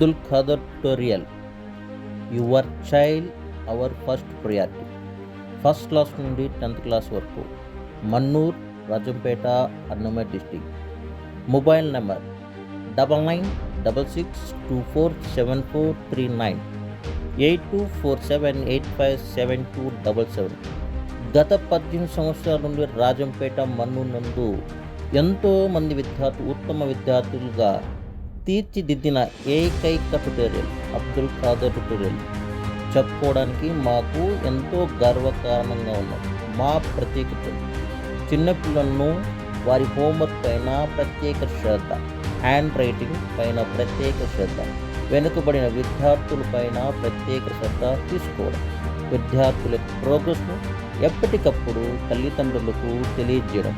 Abdul Khader tutorial your child our first priority. First class నుండి tenth class వరకు Mannur Rajampet Annamayya district. Mobile number double nine double six two four seven four three nine eight two four seven eight five seven two double seven. గత పద్దెనిమిది సంవత్సరాల నుండి రాజంపేట మన్నూర్ నందు ఎంతో మంది విద్యార్థులు ఉత్తమ విద్యార్థులుగా తీర్చిదిద్దిన ఏకైక ట్యుటోరియల్ అబ్దుల్ ఖాదర్ ట్యుటోరియల్ చెప్పుకోవడానికి మాకు ఎంతో గర్వకారణంగా ఉన్నాం మా ప్రత్యేకత చిన్నపిల్లలను వారి హోంవర్క్ పైన ప్రత్యేక శ్రద్ధ హ్యాండ్ రైటింగ్ పైన ప్రత్యేక శ్రద్ధ వెనుకబడిన విద్యార్థుల పైన ప్రత్యేక శ్రద్ధ తీసుకోవడం. విద్యార్థుల ప్రోగ్రెస్ను ఎప్పటికప్పుడు తల్లిదండ్రులకు తెలియజేయడం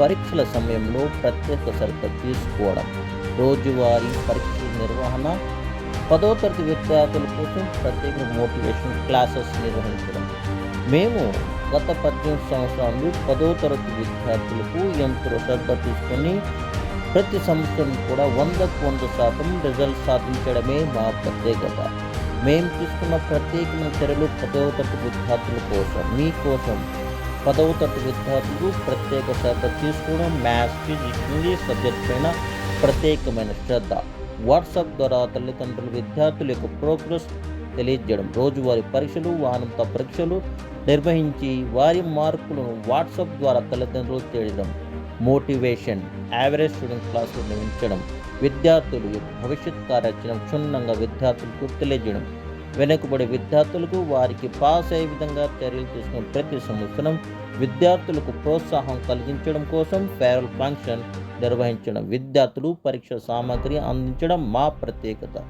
పరీక్షల సమయంలో ప్రత్యేక శ్రద్ధ తీసుకోవడం. రోజువారీ పరీక్షల నిర్వహణ. పదో తరగతి విద్యార్థుల కోసం ప్రత్యేక మోటివేషన్ క్లాసెస్ నిర్వహించడం. మేము గత పద్దెనిమిది సంవత్సరాలు పదో తరగతి విద్యార్థులకు ఎంతో శ్రద్ధ తీసుకొని ప్రతి సంవత్సరం కూడా వందకు వంద శాతం రిజల్ట్ సాధించడమే మా ప్రత్యేకత. మేము తీసుకున్న ప్రత్యేకమైన చర్యలు పదవ తరగతి విద్యార్థుల కోసం మీకోసం పదవ తరగతి విద్యార్థులు ప్రత్యేక శ్రద్ధ తీసుకోవడం మ్యాథ్స్ ఫిజిక్స్ ఇంగ్లీష్ సబ్జెక్ట్ పైన ప్రత్యేకమైన శ్రద్ధ. వాట్సాప్ ద్వారా తల్లిదండ్రులు విద్యార్థుల యొక్క ప్రోగ్రెస్ తెలియజేయడం రోజువారీ పరీక్షలు వారంత పరీక్షలు నిర్వహించి వారి మార్కులను వాట్సాప్ ద్వారా తల్లిదండ్రులు చేయడం మోటివేషన్ యావరేజ్ స్టూడెంట్ క్లాసులు నిర్వహించడం విద్యార్థులు భవిష్యత్ కార్యాచరణ క్షుణ్ణంగా విద్యార్థులకు తెలియజేయడం వెనుకబడి విద్యార్థులకు వారికి పాస్ అయ్యే విధంగా చర్యలు తీసుకుని ప్రతి సంవత్సరం విద్యార్థులకు ప్రోత్సాహం కలిగించడం కోసం ఫేరల్ ఫంక్షన్ నిర్వహించడం విద్యార్థులు పరీక్ష సామాగ్రి అందించడం మా ప్రత్యేకత.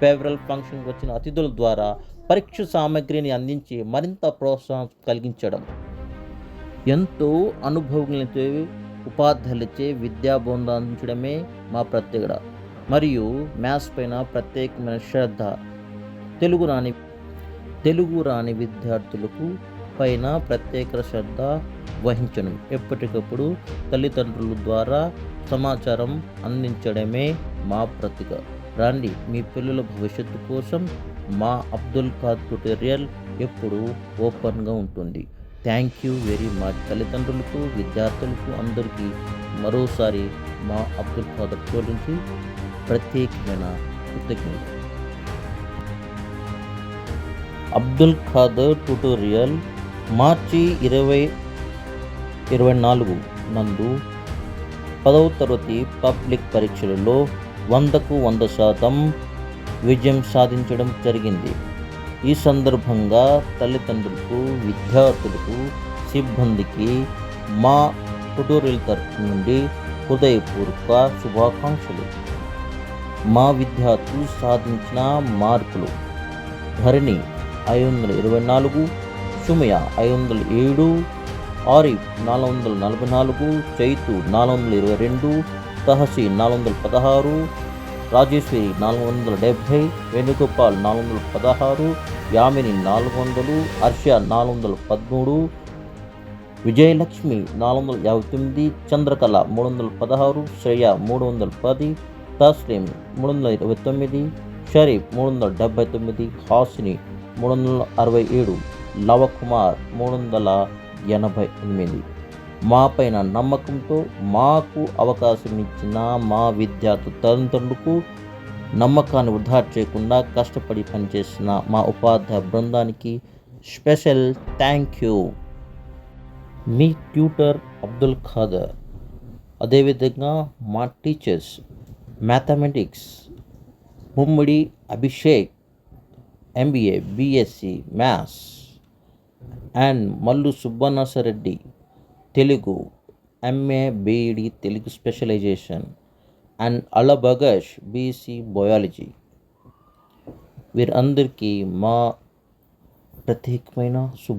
ఫేవరల్ ఫంక్షన్కి వచ్చిన అతిథుల ద్వారా పరీక్ష సామాగ్రిని అందించి మరింత ప్రోత్సాహం కలిగించడం. ఎంతో అనుభవజ్ఞులచే ఉపాధ్యాయులచే విద్యా బృందం అందించడమే మా ప్రత్యేకత. మరియు మ్యాథ్స్ పైన ప్రత్యేకమైన శ్రద్ధ తెలుగు రాని తెలుగు రాని విద్యార్థులకు పైన ప్రత్యేక శ్రద్ధ వహించడం ఎప్పటికప్పుడు తల్లిదండ్రుల ద్వారా సమాచారం అందించడమే మా ప్రతిక. రండి మీ పిల్లల భవిష్యత్తు కోసం మా అబ్దుల్ ఖాద్ ట్యుటోరియల్ ఎప్పుడూ ఓపెన్గా ఉంటుంది. Thank you very much. తల్లిదండ్రులకు విద్యార్థులకు అందరికీ మరోసారి మా అబ్దుల్ ఖాదర్ నుంచి ప్రత్యేకమైన కృతజ్ఞతలు. అబ్దుల్ ఖాదర్ ట్యుటోరియల్ మార్చి ఇరవై ఇరవై నాలుగు నందు పదవ తరగతి పబ్లిక్ పరీక్షలలో వందకు వంద శాతం విజయం సాధించడం జరిగింది. ఈ సందర్భంగా తల్లిదండ్రులకు విద్యార్థులకు సిబ్బందికి మా ట్యుటోరియల్ తరఫు నుండి హృదయపూర్వక శుభాకాంక్షలు. మా విద్యార్థులు సాధించిన మార్కులు ధరణి ఐదు వందల ఇరవై నాలుగు సుమయ ఐదు వందల ఏడు ఆరిఫ్ నాలుగు వందల నలభై నాలుగు చైతు నాలుగు వందల ఇరవై రెండు తహసీ నాలుగు వందల పదహారు రాజేశ్వరి నాలుగు వందల డెబ్భై వేణుగోపాల్ నాలుగు వందల పదహారు యామిని నాలుగు వందలు హర్ష నాలుగు వందల పదమూడు విజయలక్ష్మి నాలుగు వందల యాభై తొమ్మిది చంద్రకళ మూడు వందల పదహారు శ్రేయ మూడు వందల పది తస్లీం మూడు వందల ఇరవై తొమ్మిది షరీఫ్ మూడు వందల డెబ్బై తొమ్మిది హాసిని మూడు వందల అరవై ఏడు లవకుమార్ మూడు వందల ఎనభై ఎనిమిది. మా పైన నమ్మకంతో మాకు అవకాశం ఇచ్చిన మా విద్యార్థి తల్లిదండ్రులకు నమ్మకాన్ని వృధా చేయకుండా కష్టపడి పనిచేసిన మా ఉపాధ్యాయ బృందానికి స్పెషల్ థ్యాంక్ యూ. మీ ట్యూటర్ అబ్దుల్ ఖాదర్ అదేవిధంగా మా teachers mathematics Mummidi Abhishek MBA BSc maths and Mallu Subbanasareddy Telugu MA BEd Telugu specialization and అలబగష్ BC biology వీరందరికీ మా ప్రత్యేకమైన శుభ